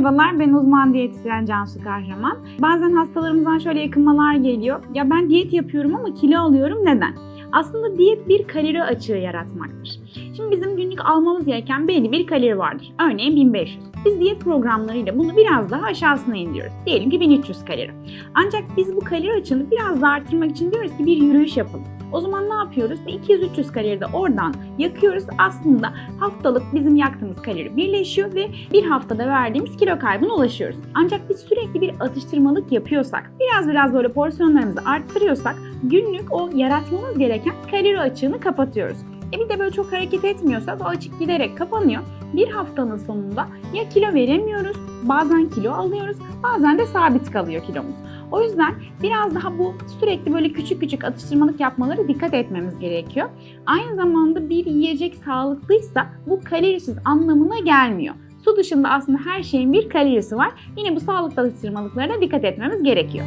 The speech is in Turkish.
Merhabalar, ben uzman diyetisyen Cansu Kahraman. Bazen hastalarımızdan şöyle yakınmalar geliyor. Ya ben diyet yapıyorum ama kilo alıyorum neden? Aslında diyet bir kalori açığı yaratmaktır. Şimdi bizim günlük almamız gereken belli bir kalori vardır. Örneğin 1500. Biz diyet programlarıyla bunu biraz daha aşağısına indiriyoruz. Diyelim ki 1300 kalori. Ancak biz bu kalori açığını biraz daha arttırmak için diyoruz ki bir yürüyüş yapalım. O zaman ne yapıyoruz? Bir 200-300 kalori de oradan yakıyoruz. Aslında haftalık bizim yaktığımız kalori birleşiyor ve bir haftada verdiğimiz kilo kaybına ulaşıyoruz. Ancak biz sürekli bir atıştırmalık yapıyorsak, biraz biraz böyle porsiyonlarımızı arttırıyorsak günlük o yaratmamız gereken kalori açığını kapatıyoruz. E bir de böyle çok hareket etmiyorsak o açık giderek kapanıyor. Bir haftanın sonunda ya kilo veremiyoruz, bazen kilo alıyoruz, bazen de sabit kalıyor kilomuz. O yüzden biraz daha bu sürekli böyle küçük küçük atıştırmalık yapmaları dikkat etmemiz gerekiyor. Aynı zamanda bir yiyecek sağlıklıysa bu kalorisiz anlamına gelmiyor. Su dışında aslında her şeyin bir kalorisi var. Yine bu sağlıklı atıştırmalıklara dikkat etmemiz gerekiyor.